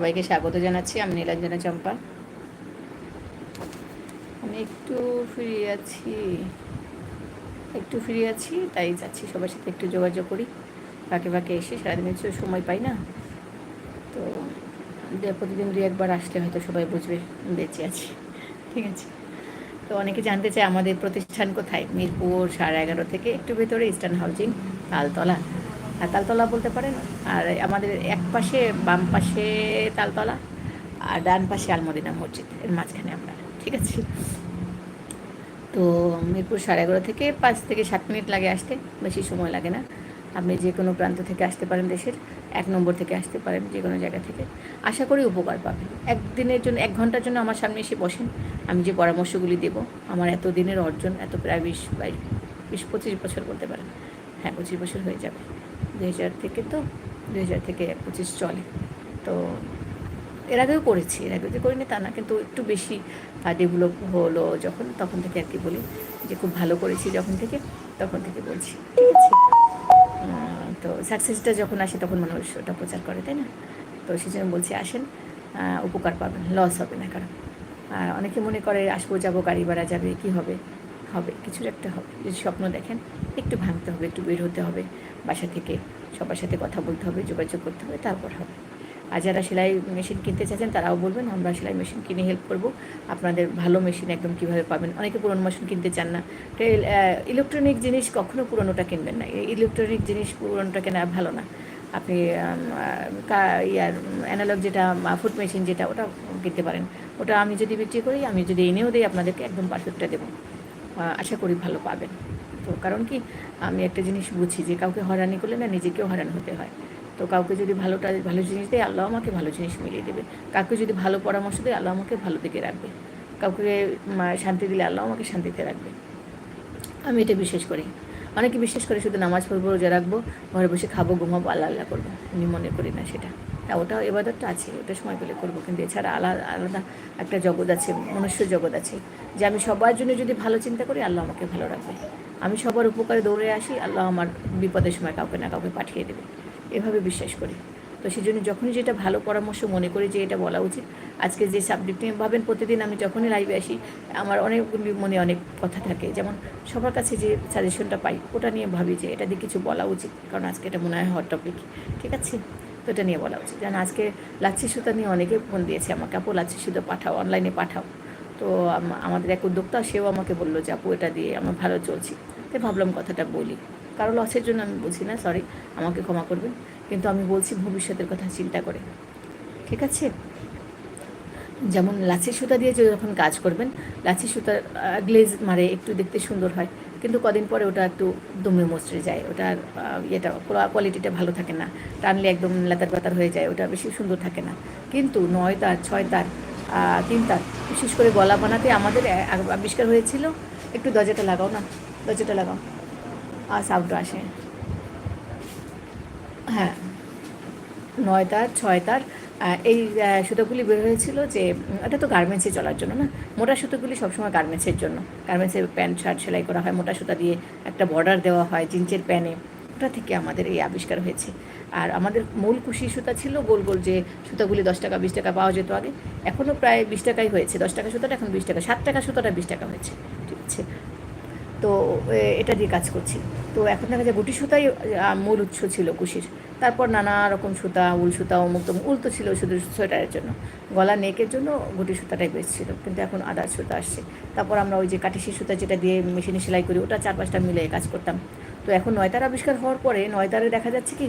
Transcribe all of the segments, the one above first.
সবাইকে স্বাগত জানাচ্ছি। আমি নীলাঞ্জনা চম্পা। আমি একটু ফ্রি আছি। একটু ফ্রি আছি, তাই যাচ্ছি সবার সাথে একটু যোগাযোগ করি। ফাঁকে ফাঁকে এসে সারাদিনের তো সময় পাই না। তো প্রতিদিন দু একবার আসলে হয়তো সবাই বুঝবে, বেঁচে আছি। ঠিক আছে? তো অনেকে জানতে চায় আমাদের প্রতিষ্ঠান কোথায়? মিরপুর সাড়ে এগারো থেকে একটু ভেতরে ইস্টার্ন হাউজিং তালতলা। তালতলা বলতে পারেন, আর আমাদের এক পাশে, বাম পাশে তালতলা, আর ডান পাশে আলমদিনা মসজিদ, এর মাঝখানে আমরা, ঠিক আছে? তো মিরপুর সাড়ে এগারো থেকে পাঁচ থেকে সাত মিনিট লাগে আসতে, বেশি সময় লাগে না। আপনি যে কোনো প্রান্ত থেকে আসতে পারেন দেশের, এক নম্বর থেকে আসতে পারেন যে কোনো জায়গা থেকে। আশা করি উপকার পাবেন। একদিনের জন্য, এক ঘণ্টার জন্য আমার সামনে এসে বসেন, আমি যে পরামর্শগুলি দেব, আমার এত দিনের অর্জন, এত প্রায় বিশ, বাইশ, বিশ, পঁচিশ বছর বলতে পারেন। হ্যাঁ পঁচিশ বছর হয়ে যাবে। হাজার থেকে তো দু হাজার থেকে পঁচিশ চলে। তো এর আগেও করেছি, এর আগেও যে করিনি তা না, কিন্তু একটু বেশি ডেভেলপ হলো যখন, তখন থেকে আর কি বলি, যে খুব ভালো করেছি যখন থেকে, তখন থেকে বলছি। ঠিক আছে তো সাকসেসটা যখন আসে তখন মানুষ ওটা প্রচার করে, তাই না? তো সেই জন্য বলছি আসেন উপকার পাবেন লস হবে না, কারণ আর অনেকে মনে করে আসব, যাব, গাড়ি ভাড়া যাবে, কি হবে? হবে কিছুর একটা হবে। যদি স্বপ্ন দেখেন একটু ভাঙতে হবে, একটু বের হতে হবে। বাসা থেকে সবার সাথে কথা বলতে হবে, যোগাযোগ করতে হবে, তারপর হবে। আর যারা সেলাই মেশিন কিনতে চাইছেন, তারাও বলবেন, আমরা সেলাই মেশিন কিনে হেল্প করব। আপনাদের ভালো মেশিন একদম কীভাবে পাবেন? অনেকে পুরনো মেশিন কিনতে চান না। ইলেকট্রনিক জিনিস কখনও পুরনোটা কিনবেন না। ইলেকট্রনিক জিনিস পুরনোটা কেনা ভালো না। আপনি ইয়ার অ্যানালগ যেটা ফুড মেশিন যেটা ওটা কিনতে পারেন। ওটা আমি যদি বিক্রি করি, আমি যদি এনেও দিই, আপনাদেরকে একদম পারফেক্টটা দেবো। আশা করি ভালো পাবেন। তো কারণ কি, আমি একটা জিনিস বুঝি যে কাউকে হয়রানি করলে না নিজেকেও হয়রান হতে হয়। তো কাউকে যদি ভালোটা ভালো জিনিস দেয়, আল্লাহ আমাকে ভালো জিনিস মিলিয়ে দেবে। কাউকে যদি ভালো পরামর্শ দেয়, আল্লাহ আমাকে ভালো দিকে রাখবে। কাউকে শান্তি দিলে আল্লাহ আমাকে শান্তিতে রাখবে। আমি এটা বিশ্বাস করি। অনেকে বিশ্বাস করে শুধু নামাজ পড়ব, রোজা রাখব, ঘরে বসে খাব, ঘুমাবো, আল্লাহ আল্লাহ করব। আমি মনে করি না সেটা। হ্যাঁ ওটা এবাদতটা আছে, ওটা সময় পেলে করব। কিন্তু এছাড়া আলাদা আলাদা একটা জগৎ আছে, মনুষ্য জগৎ আছে, যে আমি সবার জন্য যদি ভালো চিন্তা করি, আল্লাহ আমাকে ভালো রাখবে। আমি সবার উপকারে দৌড়ে আসি, আল্লাহ আমার বিপদের সময় কাউকে না কাউকে পাঠিয়ে দেবে। এভাবে বিশ্বাস করি। তো সেই জন্য যখনই যেটা ভালো পরামর্শ মনে করি যে এটা বলা উচিত, আজকে যে সাবজেক্ট নিয়ে ভাবেন, প্রতিদিন আমি যখনই লাইভে আসি, আমার অনেকগুলি মনে অনেক কথা থাকে। যেমন সবার কাছে যে সাজেশনটা পাই, ওটা নিয়ে ভাবি যে এটা দিয়ে কিছু বলা উচিত, কারণ আজকে এটা মনে হয় হট টপিক ঠিক আছে? তো এটা নিয়ে বলা উচিত। যেন আজকে লাচ্ছি সুতা নিয়ে অনেকে ফোন দিয়েছে আমাকে, আপু, লাচ্ছি সুতা পাঠাও অনলাইনে পাঠাও। তো আমাদের এক উদ্যোক্তা, সেও আমাকে বলল যে, আপু, এটা দিয়ে আমার ভালো চলছি। তো ভাবলাম কথাটা বলি। কারও লসের জন্য আমি বুঝি না সরি আমাকে ক্ষমা করবেন। কিন্তু আমি বলছি ভবিষ্যতের কথা চিন্তা করে। ঠিক আছে? যেমন লাচি সুতা দিয়ে যখন কাজ করবেন, লাচি সুতা গ্লেজ মারে, একটু দেখতে সুন্দর হয়। কিন্তু কদিন পরে ওটা একটু দমে মচড়ে যায়। ওটার ইয়েটা কোয়ালিটিটা ভালো থাকে না। টানলে একদম লেতার পাতার হয়ে যায়। ওটা বেশি সুন্দর থাকে না। কিন্তু নয় তার, ছয় তার তিন তার বিশেষ করে গলা বানাতে আমাদের আবিষ্কার হয়েছিল। একটু দরজাটা লাগাও না। দরজাটা লাগাও। আর সাউন্ড আসে। হ্যাঁ। নয় তার, ছয় তার এই সুতোগুলি বের হয়েছিল যে এটা তো গার্মেন্টসে চলার জন্য না? মোটা সুতোগুলি সবসময় গার্মেন্টসের জন্য। গার্মেন্টসের প্যান্ট শার্ট সেলাই করা হয়। মোটা সুতা দিয়ে একটা বর্ডার দেওয়া হয় জিন্সের প্যানে ওটা থেকে আমাদের এই আবিষ্কার হয়েছে। আর আমাদের মূল কুশি সুতা ছিল গোল গোল যে সুতাগুলি দশ টাকা, বিশ টাকা পাওয়া যেত আগে। এখনও প্রায় বিশ টাকাই হয়েছে। দশ টাকা সুতাটা এখন বিশ টাকা সাত টাকা সুতাটা বিশ টাকা হয়েছে। ঠিক আছে তো এটা দিয়ে কাজ করছি। তো এখন দেখা যায় গুটি সুতাই মূল উৎস ছিল কুশির তারপর নানা রকম সুতা, উল সুতা, অমুক তমুক, উল তো ছিল শুধু সোয়েটারের জন্য। গলা নেকের জন্য গুটি সুতাটাই বেশ কিন্তু এখন আদার সুতা আসছে। তারপর আমরা ওই যে কাটিসি সুতা যেটা দিয়ে মেশিনে সেলাই করি, ওটা চার পাঁচটা মিলে কাজ করতাম। তো এখন নয়তার আবিষ্কার হওয়ার পরে নয়তারে দেখা যাচ্ছে কি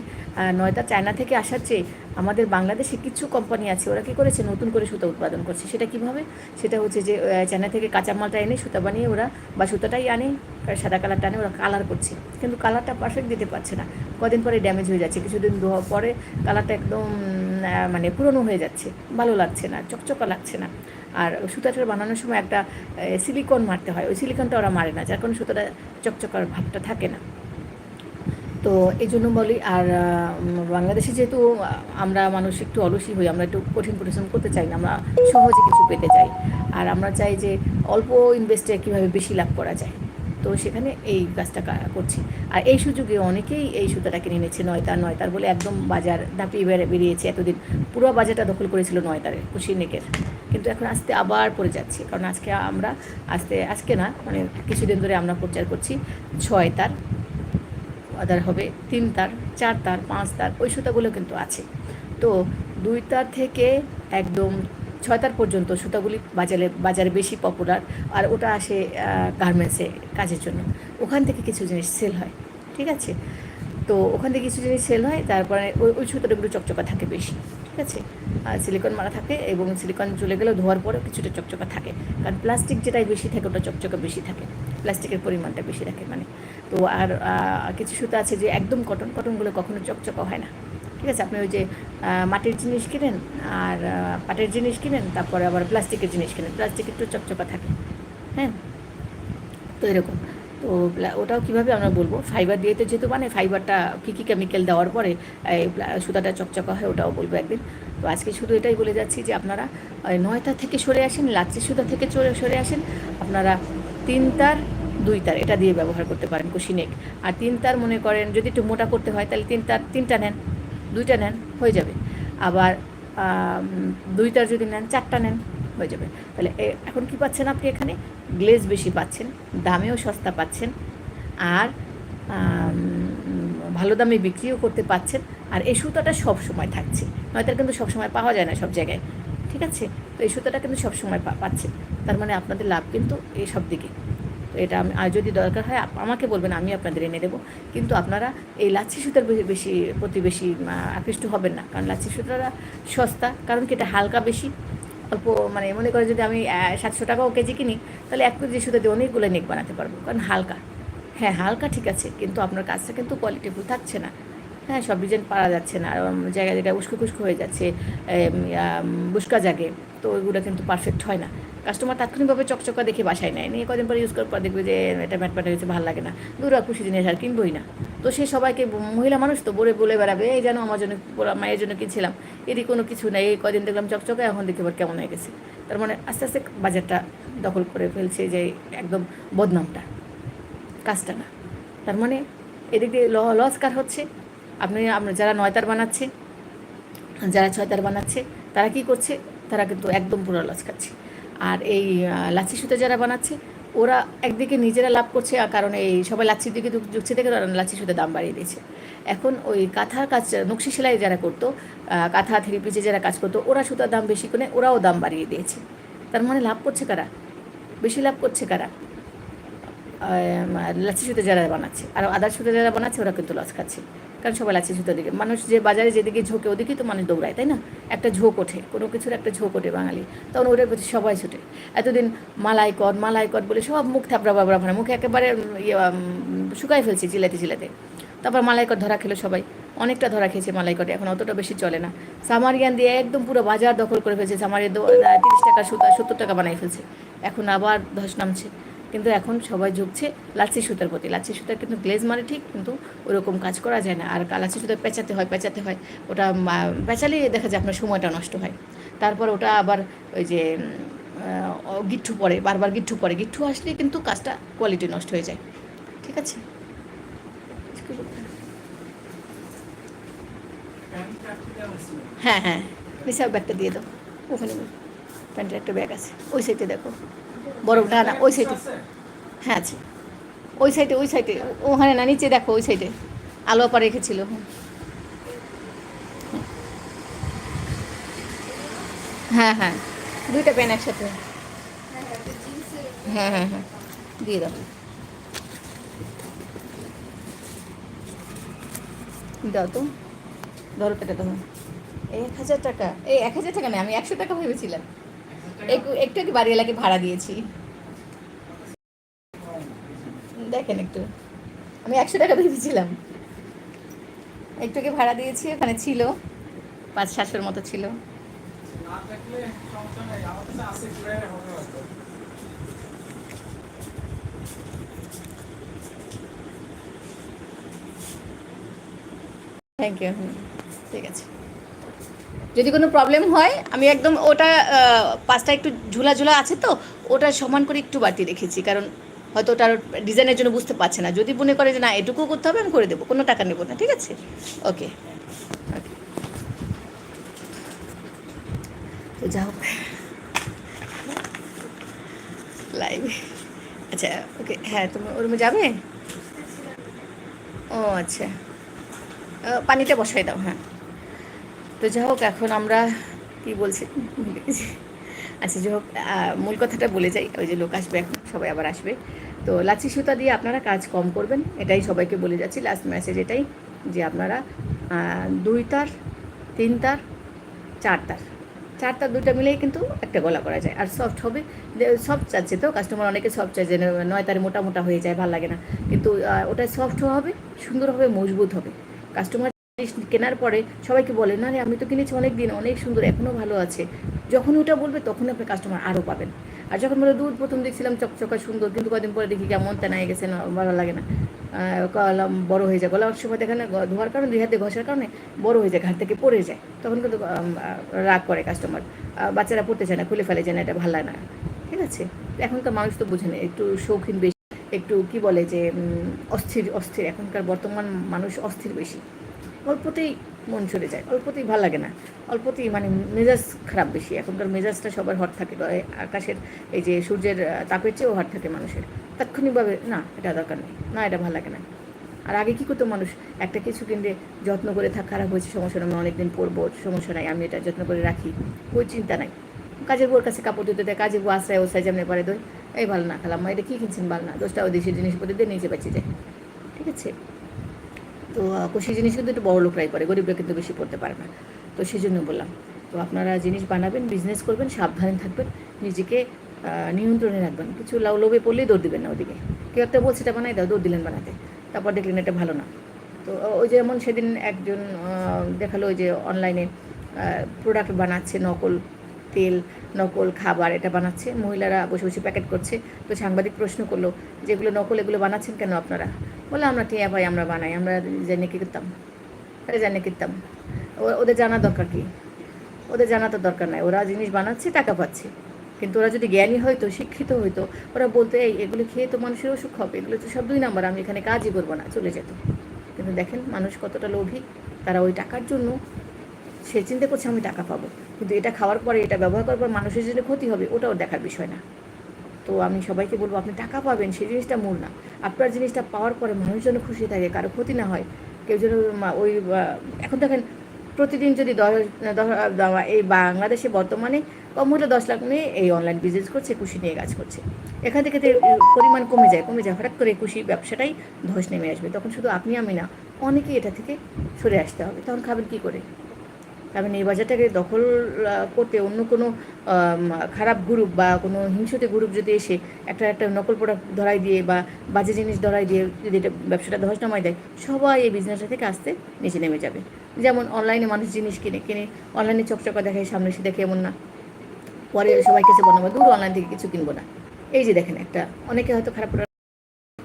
নয়তা চায়না থেকে আসার চেয়ে আমাদের বাংলাদেশে কিছু কোম্পানি আছে, ওরা কী করেছে? নতুন করে সুতা উৎপাদন করছে। সেটা কীভাবে? সেটা হচ্ছে যে চায়না থেকে কাঁচামালটা এনে সুতা বানিয়ে ওরা, বা সুতাটাই আনে সাদা কালারটা আনে, ওরা কালার করছে। কিন্তু কালারটা পারফেক্ট দিতে পারছে না। কদিন পরে ড্যামেজ হয়ে যাচ্ছে। কিছুদিন পরে কালারটা একদম মানে পুরনো হয়ে যাচ্ছে। ভালো লাগছে না, চকচকা লাগছে না। আর সুতাটা বানানোর সময় একটা সিলিকন মারতে হয়। ওই সিলিকনটা ওরা মারে না, যার কারণে সুতাটা চকচকার ভাবটা থাকে না। তো এই জন্য বলি, আর বাংলাদেশে যেহেতু আমরা মানুষ একটু অলসী হই, আমরা একটু কঠিন পরিশ্রম করতে চাই না, আমরা সহজে কিছু পেতে চাই। আর আমরা চাই যে অল্প ইনভেস্টে কীভাবে বেশি লাভ করা যায়। তো সেখানে এই কাজটা করছি। আর এই সুযোগে অনেকেই এই সুতাটা কিনে নিচ্ছে নয়তার নয়তার বলে একদম বাজার বেড়ে বেরিয়েছে। এতদিন পুরো বাজারটা দখল করেছিল নয়তারের কুশি নেকের। কিন্তু এখন আস্তে আবার পড়ে যাচ্ছে, কারণ আজকে আমরা, আস্তে, আজকে না মানে কিছুদিন ধরে আমরা প্রচার করছি ছয় তার আদার হবে, তিন তার, চার তার, পাঁচ তার, ওই সুতাগুলো কিন্তু আছে। তো দুই তার থেকে একদম ছয় তার পর্যন্ত সুতাগুলি বাজারে বাজারে বেশি পপুলার আর ওটা আসে গার্মেন্টসে কাজের জন্য। ওখান থেকে কিছু জিনিস সেল হয়, ঠিক আছে? তো ওখান থেকে কিছু জিনিস সেল হয়, তারপরে ওই ওই সুতোগুলো চকচকা থাকে বেশি, ঠিক আছে? আর সিলিকন মারা থাকে এবং সিলিকন চলে গেলেও ধোয়ার পরেও কিছুটা চকচকা থাকে। কারণ প্লাস্টিক যেটাই বেশি থাকে, ওটা চকচকা বেশি থাকে। প্লাস্টিকের পরিমাণটা বেশি রাখে মানে। তো আর কিছু সুতো আছে যে একদম কটন কটনগুলো কখনো চকচকা হয় না। ঠিক আছে? আপনি ওই যে মাটির জিনিস কিনেন আর পাটের জিনিস কিনেন, তারপরে আবার প্লাস্টিকের জিনিস কিনেন। প্লাস্টিক একটু চকচকা থাকে। হ্যাঁ? তো এরকম। তো ওটাও কীভাবে আমরা বলব? ফাইবার দিয়ে তো যেহেতু মানে ফাইবারটা কী কী কেমিক্যাল দেওয়ার পরে সুতাটা চকচকা হয় ওটাও বলব একদিন। তো আজকে শুধু এটাই বলে যাচ্ছি যে আপনারা নয়তা থেকে সরে আসেন লাচ্ছি সুতা থেকে চলে, সরে আসেন। আপনারা তিন তার, দুই তার, এটা দিয়ে ব্যবহার করতে পারেন কুশি নেক। আর তিন তার মনে করেন, যদি একটু মোটা করতে হয়, তাহলে তিন তার, তিনটা নেন, দুইটা নেন, হয়ে যাবে। আবার দুই তার যদি নেন, চারটা নেন, হয়ে যাবে। তাহলে এখন কি পাচ্ছেন আপনি এখানে? গ্লেজ বেশি পাচ্ছেন, দামেও সস্তা পাচ্ছেন, আর ভালো দামে বিক্রিও করতে পাচ্ছেন, আর এই সুতাটা সব সময় থাকছে। নয়তো কিন্তু সব সময় পাওয়া যায় না সব জায়গায়। ঠিক আছে? তো এই সুতোটা কিন্তু সবসময় পাচ্ছেন তার মানে আপনাদের লাভ কিন্তু এই সব দিকে। তো এটা আমি আর যদি দরকার হয় আমাকে বলবেন, আমি আপনাদের এনে দেবো। কিন্তু আপনারা এই লাচ্ছি সুতার বেশি বেশি প্রতি বেশি আকৃষ্ট হবেন না। কারণ লাচ্ছি সুতাটা সস্তা। কারণ কি, এটা হালকা বেশি। অল্প মানে মনে করে যদি আমি সাতশো টাকাও কেজি কিনি, তাহলে এক কেজি সুতো দিয়ে অনেকগুলো নেক বানাতে পারব। কারণ হালকা। হ্যাঁ হালকা ঠিক আছে। কিন্তু আপনার কাজটা কিন্তু কোয়ালিটিফুল থাকছে না। হ্যাঁ সব ডিজাইন পারা যাচ্ছে না। জায়গায় জায়গায় উস্কো খুস্কো হয়ে যাচ্ছে বুস্কা জাগে। তো ওইগুলো কিন্তু পারফেক্ট হয় না। কাস্টমার তাৎক্ষণিকভাবে চকচকা দেখে বাসায় নেয়। নিয়ে কদিন পরে ইউজ করার পর দেখবে যে এটা ম্যাট ম্যাট হয়েছে, ভালো লাগে না। দূর আর খুশি জিনিস আর কিনবই না। তো সে সবাইকে মহিলা মানুষ তো বলে বলে বেড়াবে, এই যেন আমার জন্য মায়ের জন্য কিনছিলাম। এরই কোনো কিছু নেই, এই কদিন দেখলাম চকচকা, এখন দেখে এবার কেমন হয়ে গেছে। তার মানে আস্তে আস্তে বাজারটা দখল করে ফেলছে যে, একদম বদনামটা, কাজটা না। তার মানে এদিক দিয়ে লস কার হচ্ছে? আপনি আপনার যারা নয়তার বানাচ্ছে, যারা ছয়তার বানাচ্ছে, তারা কি করছে? তারা কিন্তু একদম পুরো লস খাচ্ছে। আর এই লাচ্ছি সুতো যারা বানাচ্ছে, ওরা একদিকে নিজেরা লাভ করছে কারণ এই সবাই লাচ্ছির দিকে ঝুঁক- ঝুঁকছে দেখে লাচ্ছি সুতো দাম বাড়িয়ে দিয়েছে। এখন ওই কাঁথার কাজ, নকশি সেলাই যারা করতো কাঁথা, থ্রি পিসে যারা কাজ করতো, ওরা সুতার দাম বেশি করে, ওরাও দাম বাড়িয়ে দিয়েছে। তার মানে লাভ করছে কারা? বেশি লাভ করছে কারা? লাচ্ছি সুতো যারা বানাচ্ছে। আর আদার সুতো যারা বানাচ্ছে, ওরা কিন্তু লস খাচ্ছে। কারণ সবাই লাচ্ছি সুতো দিকে মানুষ যে বাজারে যেদিকে ঝোঁকে ওদিকেই তো মানুষ দৌড়ায়, তাই না? একটা ঝোঁক ওঠে, কোনো কিছুর একটা ঝোঁক ওঠে বাঙালি। তখন ওটার প্রতি সবাই ছুটে। এতদিন মালাই কর মালাই কর বলে সব মুখ থাপড়া বাবরা ভাড়া মুখে একেবারে ইয়ে শুকাই ফেলছে চিলাতে চিলাতে তারপর মালাইকট ধরা খেলো সবাই। অনেকটা ধরা খেয়েছে মালাইকটে এখন অতটা বেশি চলে না। সামারিয়ান দিয়ে একদম পুরো বাজার দখল করে ফেলছে। সামারিয়ান তিরিশ টাকা সুতা, সত্তর টাকা বানাই ফেলছে। এখন আবার ধস নামছে। কিন্তু এখন সবাই ঝুঁকছে লাচ্ছি সুতার প্রতি। লাচ্ছি সুতার কিন্তু গ্লেজ মানে ঠিক, কিন্তু ওরকম কাজ করা যায় না। আর লাচ্ছি সুতা পেঁচাতে হয় পেঁচাতে হয়। ওটা পেঁচালে দেখা যায় আপনার সময়টা নষ্ট হয়। তারপর ওটা আবার ওই যে গিট্টু পড়ে বারবার গিট্টু পড়ে গিট্টু আসলে কিন্তু কাজটা কোয়ালিটি নষ্ট হয়ে যায়। ঠিক আছে? হ্যাঁ হ্যাঁ। নিশা ব্যাগটা দিয়ে দাও। ওখানে প্যান্টের একটা ব্যাগ আছে। ওই সাইডে দেখো। বরফ না না, ওই সাইডে হ্যাঁ আছে। ওই সাইডে ওই সাইডে ওখানে না, নিচে দেখো, ওই সাইডে আলো পা রেখেছিল। হ্যাঁ হ্যাঁ। দুইটা প্যান একসাথে। হ্যাঁ হ্যাঁ হ্যাঁ। দিয়ে দাও। দাও তো। ধরো পেটা তোমার এক হাজার টাকা। এই এক হাজার টাকা না, আমি একশো টাকা ভেবেছিলাম। একটু একটু বাড়ি এলাকায় ভাড়া দিয়েছি। দেখেন একটু। আমি একশো টাকা ভেবেছিলাম একটু কি ভাড়া দিয়েছি, ওখানে ছিল। পাঁচ সাতশোর মতো ছিল। থ্যাংক ইউ ঠিক আছে। যদি কোনো প্রবলেম হয়, আমি একদম ওটা পাঁচটা একটু ঝুলা ঝুলা আছে তো, ওটা সমান করে একটু বাড়তি রেখেছি। কারণ হয়তো ওটার ডিজাইনের জন্য বুঝতে পারছে না। যদি মনে করে যে না এটুকু করতে হবে, আমি করে দেবো। কোনো টাকা নেব না, ঠিক আছে? ওকে তো যা হোক লাইভে আচ্ছা ওকে হ্যাঁ তুমি ওর যাবে? ও আচ্ছা। পানিতে বসাই দাও হ্যাঁ। তো যাই হোক, এখন আমরা কি বলছি? আচ্ছা যাই হোক মূল কথাটা বলে যাই। ওই যে লোক আসবে এখন, সবাই আবার আসবে। তো লাচি সুতা দিয়ে আপনারা কাজ কম করবেন, এটাই সবাইকে বলে যাচ্ছি। লাস্ট মেসেজ এটাই যে আপনারা দুই তার, তিন তার, চার তার। চার তার দুইটা মিলেই কিন্তু একটা গলা করা যায়। আর সফট হবে। সফট চাচ্ছে তো কাস্টমার অনেকে সফট চাইছে ন- নয় তারে মোটা মোটা হয়ে যায়, ভালো লাগে না। কিন্তু ওটা সফট হবে, সুন্দর হবে, মজবুত হবে। কাস্টমার কেনার পরে সবাইকে বলে, না রে, আমি তো কিনেছি অনেক দিন অনেক সুন্দর এখনও ভালো আছে। যখন ওটা বলবে, তখন আপনি কাস্টমার আরও পাবেন। আর যখন বলে, দুধ প্রথম দেখছিলাম চকচকা সুন্দর, কিন্তু কদিন পরে দেখি কেমন তেনায় গেছে, না, ভালো লাগে না। কলাম বড় হয়ে যায়। গলার সময় দেখে না ধোয়ার কারণে, দুই হাতে ঘষার কারণে বড় হয়ে যায় ঘাট থেকে পড়ে যায়। তখন কিন্তু রাগ করে কাস্টমার বাচ্চারা পড়তে চায় না, খুলে ফেলে যায় না, এটা ভালো না। ঠিক আছে? এখনকার মানুষ তো বুঝে না, একটু শৌখিন বেশি, একটু কি বলে যে অস্থির অস্থির। এখনকার বর্তমান মানুষ অস্থির বেশি। অল্পতেই মন চলে যায়, অল্পতেই ভালো লাগে না। অল্পতেই মানে মেজাজ খারাপ বেশি। এখনকার মেজাজটা সবার হট থাকে আকাশের এই যে সূর্যের তাপের চেয়েও হট থাকে মানুষের। তাৎক্ষণিকভাবে, না, এটা দরকার নেই। না, এটা ভালো লাগে না। আর আগে কী করতো মানুষ? একটা কিছু কিনলে যত্ন করে থাক, খারাপ হয়েছে, সমস্যা আমি অনেকদিন পরবো, সমস্যা নাই, আমি এটা যত্ন করে রাখি। ওই চিন্তা নাই। কাজের বউর কাছে কাপড় ধুতে দেয়, কাজের বউ ও সাইজ যেমনি পারে দই। এই ভালো না খেলাম এটা কী কিনছেন ভালো না? দোষটা ওই দেশের জিনিসপত্র দিয়ে নিচে বেঁচে যায়। ঠিক আছে? তো সেই জিনিস কিন্তু একটু বড় লোকরাই করে, গরিবরা কিন্তু বেশি পড়তে পারে না। তো সেই জন্য বললাম, তো আপনারা জিনিস বানাবেন বিজনেস করবেন, সাবধানে থাকবেন, নিজেকে নিয়ন্ত্রণে রাখবেন। কিছু লাউ লোভে পড়লেই দৌড় দিবেন না ওদিকে। কেউ একটা বলছে, এটা বানাই দাও, দৌড় দিলেন বানাতে। তারপর দেখলেন এটা ভালো না। তো ওই যেমন সেদিন একজন দেখাল ওই যে অনলাইনে প্রোডাক্ট বানাচ্ছে, নকল তেল, নকল খাবার, এটা বানাচ্ছে। মহিলারা বসে বসে প্যাকেট করছে। তো সাংবাদিক প্রশ্ন করল, যেগুলো নকল, এগুলো বানাচ্ছেন কেন আপনারা? বলে আমরা টিয়া ভাই আমরা বানাই, আমরা জানি কি করতাম জানি কিনতাম ও- ওদের জানা দরকার কি? ওদের জানা তো দরকার নাই। ওরা জিনিস বানাচ্ছে, টাকা পাচ্ছে। কিন্তু ওরা যদি জ্ঞানী হয়তো, শিক্ষিত হইতো ওরা বলতো, এই, এগুলো খেয়ে তো মানুষের অসুখ হবে, এগুলো তো সব দুই নাম্বার, আমি এখানে কাজই করব না। চলে যেত। কিন্তু দেখেন, মানুষ কতটা লোভী। তারা ওই টাকার জন্য, সে চিন্তা করছে, আমি টাকা পাবো। কিন্তু এটা খাওয়ার পরে, এটা ব্যবহার করার পর মানুষের যদি ক্ষতি হবে, ওটাও দেখার বিষয় না। তো আমি সবাইকে বলব, আপনি টাকা পাবেন, সেই জিনিসটা মূল না। আপনার জিনিসটা পাওয়ার পরে মানুষ যেন খুশি থাকে, কারও ক্ষতি না হয়। কেউ যেন ওই এখন দেখেন, প্রতিদিন যদি দশ এই বাংলাদেশে বর্তমানে কম হলে দশ লাখ মেয়ে এই অনলাইন বিজনেস করছে, খুশি নিয়ে কাজ করছে। এখান থেকে পরিমাণ কমে যায় কমে যায়, হঠাৎ করে খুশি ব্যবসাটাই ধস নেমে আসবে। তখন শুধু আপনি, আমি না, অনেকেই এটা থেকে সরে আসতে হবে। তখন খাবেন কী করে? এই বাজারটাকে দখল করতে অন্য কোনো খারাপ গ্রুপ বা কোনো হিংসতে গ্রুপ যদি এসে একটা একটা নকল প্রোডাক্ট ধরাই দিয়ে বা বাজে জিনিস ধরাই দিয়ে যদি এটা ব্যবসাটা ধস নামায় দেয়, সবাই এই বিজনেসটা থেকে আসতে নিচে নেমে যাবে। যেমন অনলাইনে মানুষ জিনিস কিনে কিনে অনলাইনে চকচকা দেখায়, সামনে এসে দেখে এমন না। পরে সবাই কাছে বলব দূর অনলাইন থেকে কিছু কিনবো না। এই যে দেখেন একটা, অনেকে হয়তো খারাপ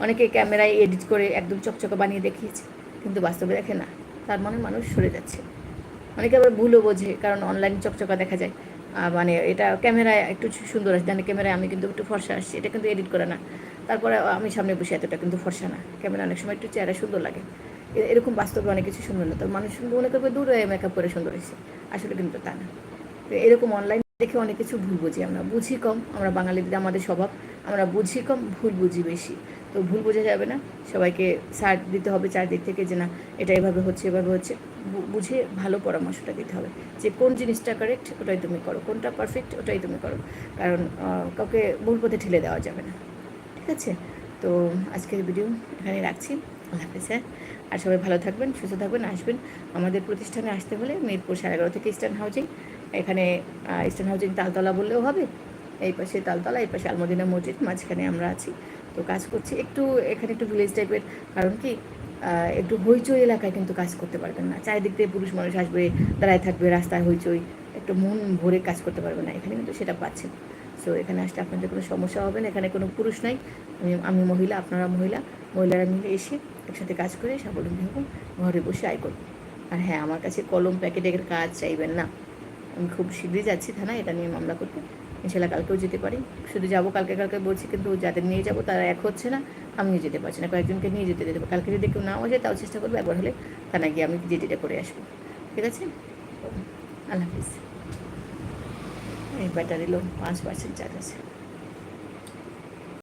অনেকে ক্যামেরায় এডিট করে একদম চকচকা বানিয়ে দেখিয়েছে, কিন্তু বাস্তবে দেখে না, তার মানে মানুষ সরে যাচ্ছে। অনেকে আবার ভুলও বোঝে, কারণ অনলাইন চকচকা দেখা যায়। মানে এটা ক্যামেরায় একটু সুন্দর আসছে জানি ক্যামেরায় আমি কিন্তু একটু ফর্সা আসছি, এটা কিন্তু এডিট করে না। তারপরে আমি সামনে বসে এতটা কিন্তু ফর্সা না, ক্যামেরা অনেক সময় একটু চেহারা সুন্দর লাগে। এরকম বাস্তবে অনেক কিছু সুন্দর না, তো মানুষ মনে করবে দূরে মেকআপ করে সুন্দর হয়েছে, আসলে কিন্তু তা না। তো এরকম অনলাইন দেখে অনেক কিছু ভুল বুঝি আমরা, বুঝি কম, আমরা বাঙালিদের আমাদের স্বভাব, আমরা বুঝি কম, ভুল বুঝি বেশি। তো ভুল বোঝা যাবে না। সবাইকে সার দিতে হবে চারদিক থেকে যে না, এটা এভাবে হচ্ছে এভাবে হচ্ছে। বুঝে ভালো পরামর্শটা দিতে হবে যে কোন জিনিসটা কারেক্ট ওটাই তুমি করো। কোনটা পারফেক্ট ওটাই তুমি করো। কারণ কাউকে ভুল পথে ঠেলে দেওয়া যাবে না। ঠিক আছে? তো আজকের ভিডিও এখানে রাখছি। আল্লাহ হাফেজ হ্যাঁ? আর সবাই ভালো থাকবেন, সুস্থ থাকবেন, আসবেন। আমাদের প্রতিষ্ঠানে আসতে হলে মিরপুর সাড়ে এগারো থেকে ইস্টার্ন হাউজিং এখানে ইস্টার্ন হাউজিং তালতলা বললেও হবে। এই পাশে তালতলা, এই পাশে আলমদিনা মসজিদ, মাঝখানে আমরা আছি। তো কাজ করছি। একটু এখানে একটু ভিলেজ টাইপের কারণ কি একটু হইচই এলাকায় কিন্তু কাজ করতে পারবেন না। চারিদিক দিয়ে পুরুষ মানুষ আসবে, দাঁড়ায় থাকবে, রাস্তায় হইচই, একটু মন ভরে কাজ করতে পারবে না। এখানে কিন্তু সেটা পাচ্ছেন। সো এখানে আসলে আপনাদের কোনো সমস্যা হবে না। এখানে কোনো পুরুষ নাই। আমি আমি মহিলা, আপনারা মহিলা। মহিলারা মিলে এসে একসাথে কাজ করে স্বাবলম্বী হব ঘরে বসে আয় করব আর হ্যাঁ আমার কাছে কলম, প্যাকেটের কাজ চাইবেন না। আমি খুব শীঘ্রই যাচ্ছি থানায়, এটা নিয়ে মামলা করতে। ইনশাল্লাহ কালকেও যেতে পারি। শুধু যাব কালকে কালকে বলছি, কিন্তু যাদের নিয়ে যাব তারা এক হচ্ছে না, আমিও যেতে পারছি না। কয়েকজনকে নিয়ে যেতে দেবো। কালকে যদি কেউ নাও যায় তাও চেষ্টা করব, একবার হলে তা না গিয়ে আমি যেটিটা করে আসব। ঠিক আছে? আল্লাহ হাফিজ। এই ব্যাটারি লো পাঁচ পার্সেন্ট চার্জ আছে।